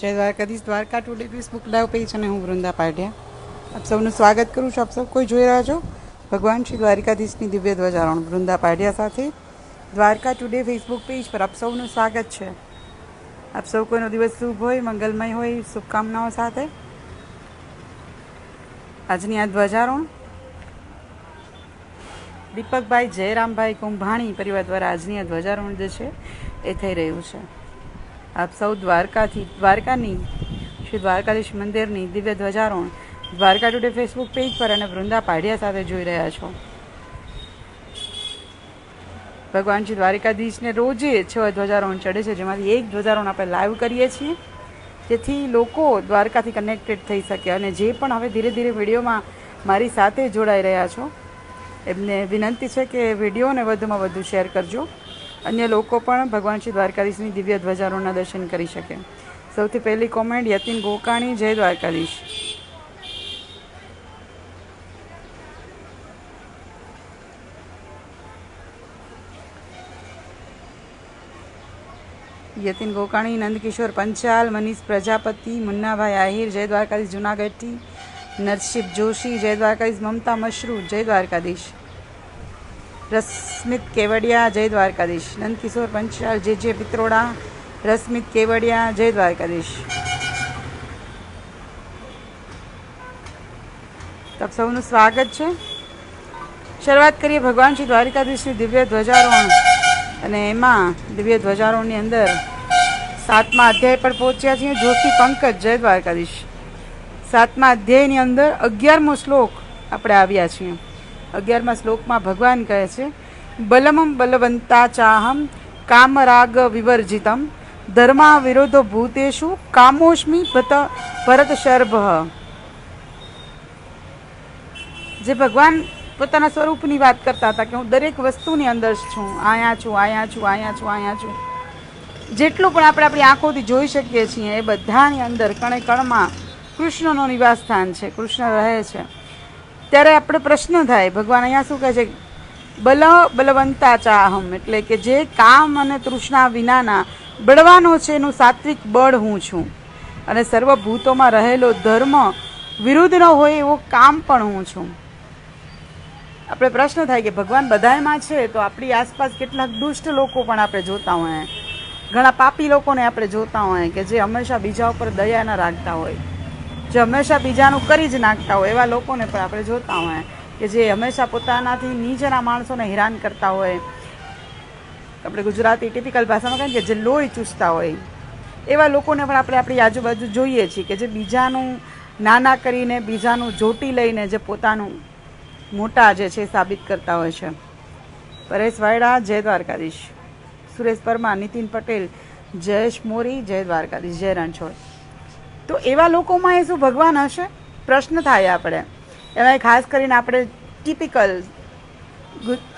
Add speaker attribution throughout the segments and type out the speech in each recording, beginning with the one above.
Speaker 1: જય Dwarkadhish Dwarka today Facebook live page અને હું વૃંદા પાટિયા આપ સૌનું સ્વાગત કરું છું. આપ સૌ કોઈ જોઈ રહ્યા છો? ભગવાન શ્રી દ્વારકાધીશની દિવ્ય ધ્વજારોહણ વૃંદા પાટિયા સાથે. દ્વારકા ટુડે ફેસબુક પેજ પર આપ સૌનું સ્વાગત છે. આપ સૌ કોઈનો દિવસ શુભ હોય, મંગલમય હોય, શુભકામનાઓ સાથે. આજની આ ધ્વજારોહણ દીપકભાઈ જયરામભાઈ કુંભાણી પરિવાર દ્વારા આજની આ ધ્વજારોહણ જે છે, એ થઈ રહ્યું છે. આપ સૌ દ્વારકાથી, દ્વારકાની, શ્રી દ્વારકાધીશ મંદિરની દિવ્ય ધ્વજારોહણ દ્વારકા ટુડે ફેસબુક પેજ પર અને વૃંદા પાઢિયા સાથે જોઈ રહ્યા છો. ભગવાન શ્રી દ્વારકાધીશને રોજે છ ધ્વજારોહણ ચડે છે, જેમાંથી એક ધ્વજારોહણ આપણે લાઈવ કરીએ છીએ. જેથી લોકો દ્વારકાથી કનેક્ટેડ થઈ શકે અને જે પણ હવે ધીરે ધીરે વિડીયોમાં મારી સાથે જોડાઈ રહ્યા છો, એમને વિનંતી છે કે વિડીયોને વધુમાં વધુ શેર કરજો. અન્ય લોકો પણ ભગવાન શ્રી દ્વારકાધીશની દિવ્ય ધ્વજારોહણના દર્શન કરી શકે. સૌથી પહેલી કોમેન્ટ, યતિન ગોકાણી, જય દ્વારકાધીશ. યતિન ગોકાણી, નંદકિશોર પંચાલ, મનીષ પ્રજાપતિ, મુન્નાભાઈ આહિર, જય દ્વારકાધીશ જુનાગઢથી, નરસિંહ જોશી, જય દ્વારકાધીશ મમતા મશરૂ, જય દ્વારકાધીશ. રશ્મિત કેવડિયા, જય દ્વારકાધીશ. નંદકિશોર પંચાલ, જે જે પિત્રોડા, રસ્મિત કેવડિયા, જય દ્વારકાધીશ. તપ સૌનું સ્વાગત છે. શરૂઆત કરીએ ભગવાન શ્રી દ્વારકાધીશની દિવ્ય ધ્વજારોહણ. અને એમાં દિવ્ય ધ્વજારોહણની અંદર સાતમા અધ્યાય પર પહોંચ્યા છીએ. જોશી પંકજ, જય દ્વારકાધીશ. સાતમા અધ્યાયની અંદર અગિયારમો શ્લોક આપણે આવ્યા છીએ. અગિયારમા શ્લોકમાં ભગવાન કહે છે, બલમમ બલવંતા ચાહમ કામરાગ વિવર્જિતમ ધર્મા વિરોધો ભૂતેશુ કામોષ્મી ભત ભરત શર્ભ જે ભગવાન પોતાના સ્વરૂપની વાત કરતા હતા કે હું દરેક વસ્તુની અંદર છું, આયા છું આયા છું આયા છું આયા છું. જેટલું પણ આપણે આપણી આંખોથી જોઈ શકીએ છીએ એ બધાની અંદર કણે કણમાં કૃષ્ણનો નિવાસ સ્થાન છે, કૃષ્ણ રહે છે. ત્યારે આપણે પ્રશ્ન થાય, ભગવાન અહીંયા શું કહે છે? બલ બલવંતા ચાહમ, એટલે કે જે કામ અને તૃષ્ણા વિનાના બળવાનો છે એનું સાત્વિક બળ હું છું. અને સર્વભૂતોમાં રહેલો ધર્મ વિરુદ્ધ ન હોય એવો કામ પણ હું છું. આપણે પ્રશ્ન થાય કે ભગવાન બધાયમાં છે તો આપણી આસપાસ કેટલાક દુષ્ટ લોકો પણ આપણે જોતા હોય. ઘણા પાપી લોકોને આપણે જોતા હોય કે જે હંમેશા બીજા ઉપર દયા ન રાખતા હોય. જે હંમેશા બીજાનું કરી જ નાખતા હોય, એવા લોકોને પણ આપણે જોતા હોય કે જે હંમેશા પોતાનાથી નીચેના માણસોને હેરાન કરતા હોય. આપણે ગુજરાતી ટિપિકલ ભાષામાં કહીએ કે જે લોહી ચૂસતા હોય, એવા લોકોને પણ આપણે આપણી આજુબાજુ જોઈએ છીએ કે જે બીજાનું નાના કરીને, બીજાનું જોટી લઈને જે પોતાનું મોટા જે છે સાબિત કરતા હોય છે. પરેશ વાયડા, જય દ્વારકાધીશ. સુરેશ પરમાર, નીતિન પટેલ, જયેશ મોરી, જય દ્વારકાધીશ. જય રણછોડ. તો એવા લોકોમાં એ શું ભગવાન હશે? પ્રશ્ન થાય આપણે. એમાં ખાસ કરીને આપણે ટિપિકલ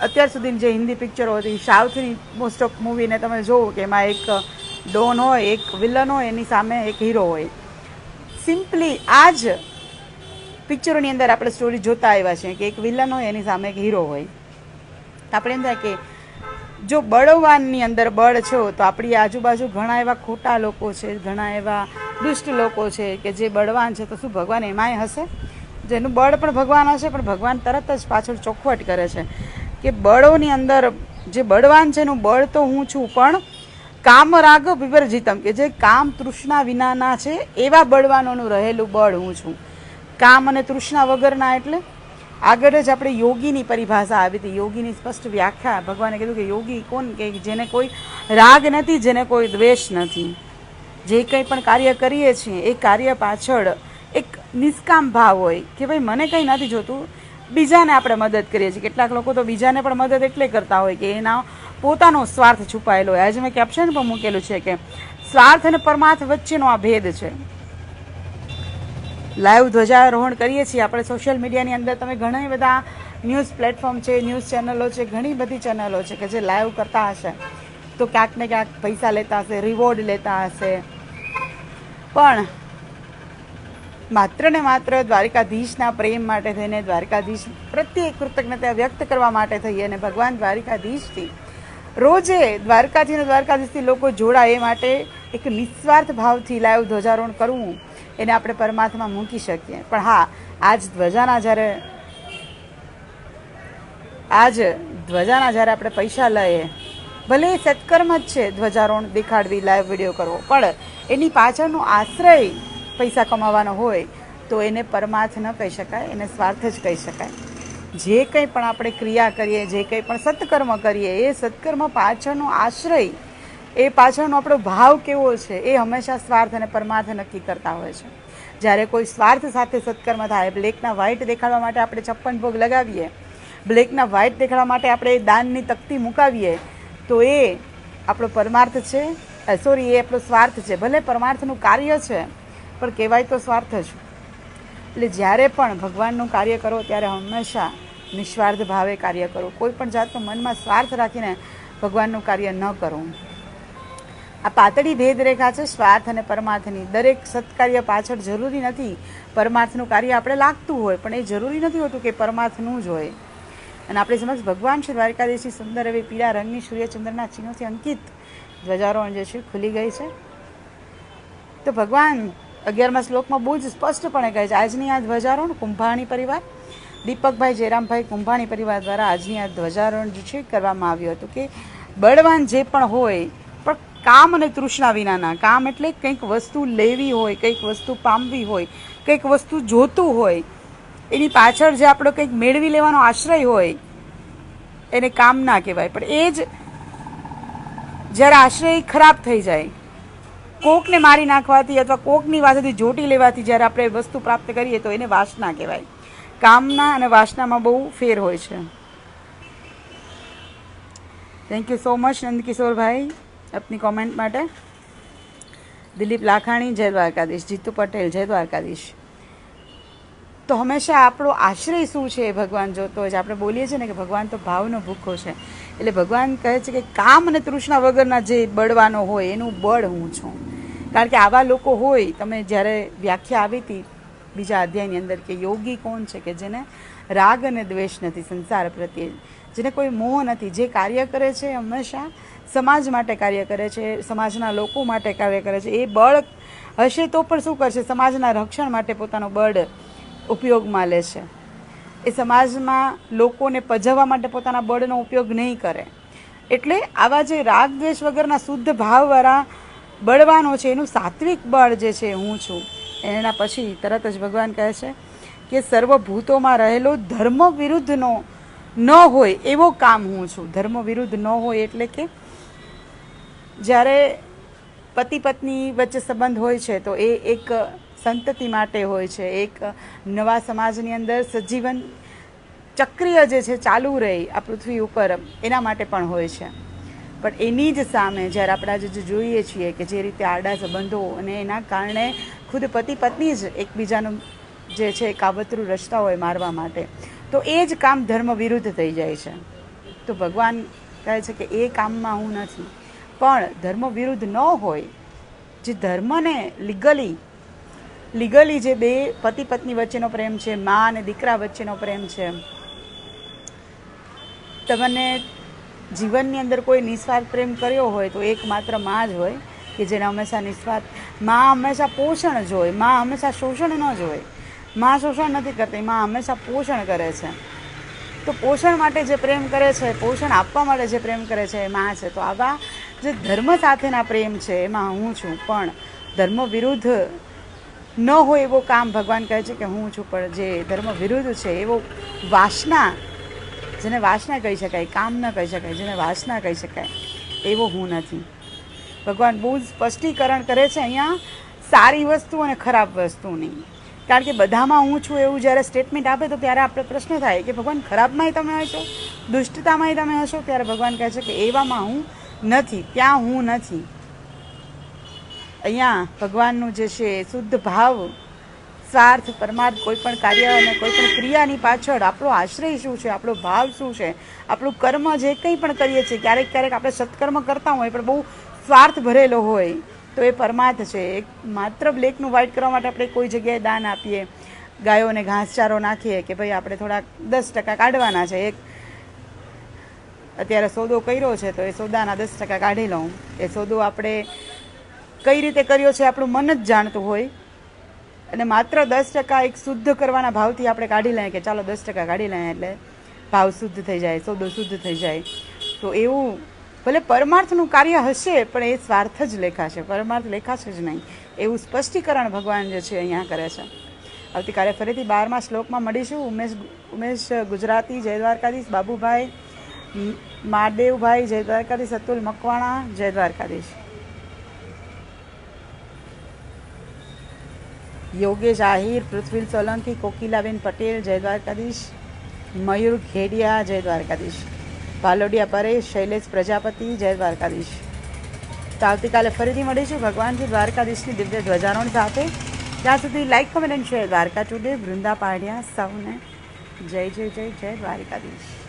Speaker 1: અત્યાર સુધી જે હિન્દી પિક્ચરો હતી, સાઉથની મોસ્ટ ઓફ મૂવીને તમે જોવો કે એમાં એક ડોન હોય, એક વિલન હોય, એની સામે એક હીરો હોય. સિમ્પલી આ જ પિક્ચરોની અંદર આપણે સ્ટોરી જોતા આવ્યા છે કે એક વિલન હોય, એની સામે એક હીરો હોય. આપણે એમ થાય કે જો બળવાનની અંદર બળ છો, તો આપણી આજુબાજુ ઘણા એવા ખોટા લોકો છે, ઘણા એવા દુષ્ટ લોકો છે કે જે બળવાન છે, તો શું ભગવાન એમાંય હશે? જેનું બળ પણ ભગવાન હશે, પણ ભગવાન તરત જ પાછળ ચોખવટ કરે છે. કે બળોની અંદર જે બળવાન છે, એનું બળ તો હું છું, પણ કામ રાગ વિવર્જિતમ, કે જે કામ તૃષ્ણા વિનાના છે, એવા બળવાનોનું રહેલું બળ હું છું. કામ અને તૃષ્ણા વગરના એટલે? આગળ જ આપણે યોગીની પરિભાષા આવી હતી. યોગીની સ્પષ્ટ વ્યાખ્યા. ભગવાને કીધું કે યોગી કોણ? કે જેને કોઈ રાગ નથી, જેને કોઈ દ્વેષ નથી. જે કંઈ પણ કાર્ય કરીએ છીએ, એ કાર્ય પાછળ એક નિષ્કામ ભાવ હોય કે ભાઈ મને કંઈ નથી જોતું. બીજાને આપણે મદદ કરીએ છીએ. કેટલાક લોકો તો બીજાને પણ મદદ એટલે કરતા હોય કે એના પોતાનો સ્વાર્થ છુપાયેલો હોય. આજે મેં કેપ્શન પણ મૂકેલું છે કે સ્વાર્થ અને પરમાર્થ વચ્ચેનો આ ભેદ છે. લાઈવ ધ્વજારોહણ કરીએ છીએ. આપણે સોશિયલ મીડિયાની અંદર તમે ઘણા બધા ન્યૂઝ પ્લેટફોર્મ છે ન્યૂઝ ચેનલો છે, ઘણી બધી ચેનલો છે કે જે લાઈવ કરતા હશે. તો ક્યાંક ને ક્યાંક પૈસા લેતા હશે રિવોર્ડ લેતા હશે. પણ માત્ર ને માત્ર દ્વારિકાધીશના પ્રેમ માટે થઈને દ્વારિકાધીશ પ્રત્યે કૃતજ્ઞતા વ્યક્ત કરવા માટે થઈ અને ભગવાન દ્વારિકાધીશથી રોજે દ્વારકાથી અને દ્વારકાધીશથી લોકો જોડાય એ માટે એક નિસ્વાર્થ ભાવથી લાઈવ ધ્વજારોહણ કરવું એને આપણે પરમાત્મા મૂકી શકીએ. પણ હા, આજ ધ્વજાના જ્યારે આજ ધ્વજાના જ્યારે આપણે પૈસા લઈએ ભલે એ સત્કર્મ જ છે ધ્વજારોહણ દેખાડવી લાઈવ વીડિયો કરવો, પણ એની પાછળનો આશ્રય પૈસા કમાવાનો હોય તો એને પરમાર્થ ન કહી શકાય, એને સ્વાર્થ જ કહી શકાય. જે કંઈ પણ આપણે ક્રિયા કરીએ, જે કંઈ પણ સત્કર્મ કરીએ, એ સત્કર્મ પાછળનો આશ્રય, એ પાછળનો આપણો ભાવ કેવો છે, એ હંમેશા સ્વાર્થ અને પરમાર્થ નક્કી કરતા હોય છે. જ્યારે કોઈ સ્વાર્થ સાથે સત્કર્મ થાય, બ્લેકના વ્હાઇટ દેખાડવા માટે આપણે છપ્પન ભોગ લગાવીએ, બ્લેકના વ્હાઇટ દેખાડવા માટે આપણે દાનની તકતી મુકાવીએ તો એ આપણો પરમાર્થ છે. સોરી એ આપણો સ્વાર્થ છે. ભલે પરમાર્થનું કાર્ય છે, પણ કહેવાય તો સ્વાર્થ જ. એટલે જ્યારે પણ ભગવાનનું કાર્ય કરો, ત્યારે હંમેશા નિસ્વાર્થ ભાવે કાર્ય કરો. કોઈ પણ જાતનું મનમાં સ્વાર્થ રાખીને ભગવાનનું કાર્ય ન કરો. આ પાતળી ભેદરેખા છે, સ્વાર્થ અને પરમાર્થની. દરેક સત્કાર્ય પાછળ જરૂરી નથી પરમાર્થનું કાર્ય આપણે લાગતું હોય, પણ એ જરૂરી નથી હોતું કે પરમાર્થનું જ હોય. અને આપણી સમક્ષ ભગવાન શ્રી દ્વારકાધીશની સુંદર એવી પીળા રંગની સૂર્યચંદ્રના ચિહ્નોથી અંકિત ધ્વજારોહણ જે છે ખુલી ગઈ છે. તો ભગવાન અગિયારમા શ્લોકમાં બહુ જ સ્પષ્ટપણે કહે છે, આજની આ ધ્વજારોહણ કુંભાણી પરિવાર, દીપકભાઈ જયરામભાઈ કુંભાણી પરિવાર દ્વારા આજની આ ધ્વજારોહણ જે છે કરવામાં આવ્યું હતું કે બળવાન જે પણ હોય, પણ કામ અને તૃષ્ણા વિનાના, કામ એટલે કંઈક વસ્તુ લેવી હોય, કંઈક વસ્તુ પામવી હોય, કંઈક વસ્તુ જોતું હોય એની પાછળ જે આપણો કંઈક મેળવી લેવાનો આશ્રય હોય, એને કામ ના કહેવાય. પણ એ જ જ્યારે આશ્રય ખરાબ થઈ જાય, કોકને મારી નાખવાથી અથવા કોકની પાસેથી જોટી લેવાથી જ્યારે આપણે વસ્તુ પ્રાપ્ત કરીએ તો એને વાસના કહેવાય. કામના અને વાસનામાં બહુ ફેર હોય છે. થેન્ક યુ સો મચ નંદકિશોરભાઈ, આપની કોમેન્ટ માટે. દિલીપ લાખાણી, જય દ્વારકાધીશ. જીતુ પટેલ, જય દ્વારકાધીશ. તો હંમેશા આપણો આશ્રય શું છે એ ભગવાન જોતો હોય છે આપણે બોલીએ છીએ ને કે ભગવાન તો ભાવનો ભૂખો છે. એટલે ભગવાન કહે છે કે કામ અને તૃષ્ણા વગરના જે બળવાનો હોય એનું બળ હું છું. કારણ કે આવા લોકો હોય, તમે જ્યારે વ્યાખ્યા આવી હતી બીજા અધ્યાયની અંદર કે યોગી કોણ છે કે જેને રાગ અને દ્વેષ નથી, સંસાર પ્રત્યે જેને કોઈ મોહ નથી, જે કાર્ય કરે છે હંમેશા સમાજ માટે કાર્ય કરે છે, સમાજના લોકો માટે કાર્ય કરે છે. એ બળ હશે તો પણ શું કરશે? સમાજના રક્ષણ માટે પોતાનો બળ ઉપયોગમાં લે છે. એ સમાજમાં લોકોને પજવવા માટે પોતાના બળનો ઉપયોગ નહીં કરે. એટલે આવા જે રાગ દ્વેષ વગરના શુદ્ધ ભાવવાળા બળવાનો છે, એનું સાત્વિક બળ જે છે હું છું. એના પછી તરત જ ભગવાન કહે છે કે સર્વભૂતોમાં રહેલો ધર્મ વિરુદ્ધનો ન હોય એવો કામ હું છું. ધર્મ વિરુદ્ધ ન હોય એટલે કે જ્યારે પતિ પત્ની વચ્ચે સંબંધ હોય છે, તો એ એક સંતતિ માટે હોય છે. એક નવા સમાજની અંદર સજીવન ચક્રિય જે છે ચાલુ રહે આ પૃથ્વી ઉપર, એના માટે પણ હોય છે. પણ એની જ સામે જ્યારે આપણે આજે જોઈએ છીએ કે જે રીતે આડા સંબંધો અને એના કારણે ખુદ પતિ પત્ની જ એકબીજાનું જે છે કાવતરું રચતા હોય મારવા માટે, તો એ જ કામ ધર્મ વિરુદ્ધ થઈ જાય છે. તો ભગવાન કહે છે કે એ કામમાં હું નથી. પણ ધર્મ વિરુદ્ધ ન હોય, જે ધર્મને લીગલી લીગલી જે બે પતિ પત્ની વચ્ચેનો પ્રેમ છે, મા અને દીકરા વચ્ચેનો પ્રેમ છે, તમને જીવનની અંદર કોઈ નિસ્વાર્થ પ્રેમ કર્યો હોય તો એકમાત્ર મા જ હોય, કે જેને હંમેશા નિસ્વાર્થ, મા હંમેશા પોષણ જ હોય, મા હંમેશા શોષણ ન જ હોય. મા શોષણ નથી કરતી, મા હંમેશા પોષણ કરે છે. તો પોષણ માટે જે પ્રેમ કરે છે, પોષણ આપવા માટે જે પ્રેમ કરે છે એ મા છે. તો આવા જે ધર્મ સાથેના પ્રેમ છે, એમાં હું છું. પણ ધર્મ વિરુદ્ધ ન હોય એવો કામ ભગવાન કહે છે કે હું છું, પણ જે ધર્મ વિરુદ્ધ છે, એવો વાસના, જેને વાસના કહી શકાય, કામ ન કહી શકાય, જેને વાસના કહી શકાય, એવો હું નથી. ભગવાન બહુ સ્પષ્ટીકરણ કરે છે અહીંયા, સારી વસ્તુ અને ખરાબ વસ્તુની. કારણ કે બધામાં હું છું એવું જ્યારે સ્ટેટમેન્ટ આપે તો ત્યારે આપણે પ્રશ્ન થાય કે ભગવાન ખરાબમાંય તમે હશો, દુષ્ટતામાંય તમે હશો, ત્યારે ભગવાન કહે છે કે એવામાં હું નથી, ત્યાં હું નથી. અહીંયા ભગવાનનું જે છે શુદ્ધ ભાવ સ્વાર્થ પરમાર્થ, કોઈ પણ કાર્ય અને કોઈ પણ ક્રિયાની પાછળ આપણો આશ્રય શું છે, આપણો ભાવ શું છે, આપણું કર્મ જે કંઈ પણ કરીએ છીએ, ક્યારેક ક્યારેક આપણે સત્કર્મ કરતા હોય પણ બહુ સ્વાર્થ ભરેલો હોય, તો એ પરમાર્થ છે. એક માત્ર બ્લેકનું વ્હાઇટ કરવા માટે આપણે કોઈ જગ્યાએ દાન આપીએ ગાયોને ઘાસચારો નાખીએ કે ભાઈ આપણે થોડાક દસ ટકા કાઢવાના છે. એક અત્યારે સોદો કર્યો છે તો એ સોદાના દસ ટકા કાઢી લઉં. એ સોદો આપણે કઈ રીતે કર્યો છે આપણું મન જ જાણતું હોય. અને માત્ર દસ ટકા એક શુદ્ધ કરવાના ભાવથી આપણે કાઢી લઈએ કે ચાલો દસ ટકા કાઢી લઈએ એટલે ભાવ શુદ્ધ થઈ જાય, સોદો શુદ્ધ થઈ જાય. તો એવું ભલે પરમાર્થનું કાર્ય હશે, પણ એ સ્વાર્થ જ લેખાશે, પરમાર્થ લેખાશે જ નહીં. એવું સ્પષ્ટીકરણ ભગવાન જે છે અહીંયા કરે છે. આવતીકાલે ફરીથી બારમા શ્લોકમાં મળીશું. ઉમેશ ઉમેશ ગુજરાતી, જય દ્વારકાધીશ, બાબુભાઈ મહાદેવભાઈ જય દ્વારકાધીશ, અતુલ મકવાણા, જય દ્વારકાધીશ. યોગેશ આહિર પૃથ્વી સોલંકી, કોકિલાબેન પટેલ, જય દ્વારકાધીશ, મયુર ખેડિયા જય દ્વારકાધીશ ભાલોડિયા પરેશ, શૈલેષ પ્રજાપતિ, જય દ્વારકાધીશ. તો આવતીકાલે ફરીથી મળીશું ભગવાનજી દ્વારકાધીશની દિવ્ય ધ્વજારોહણ સાથે. ત્યાં સુધી like comment share Dwarka today Vrinda પાડ્યા, સૌને જય જય જય જય દ્વારકાધીશ.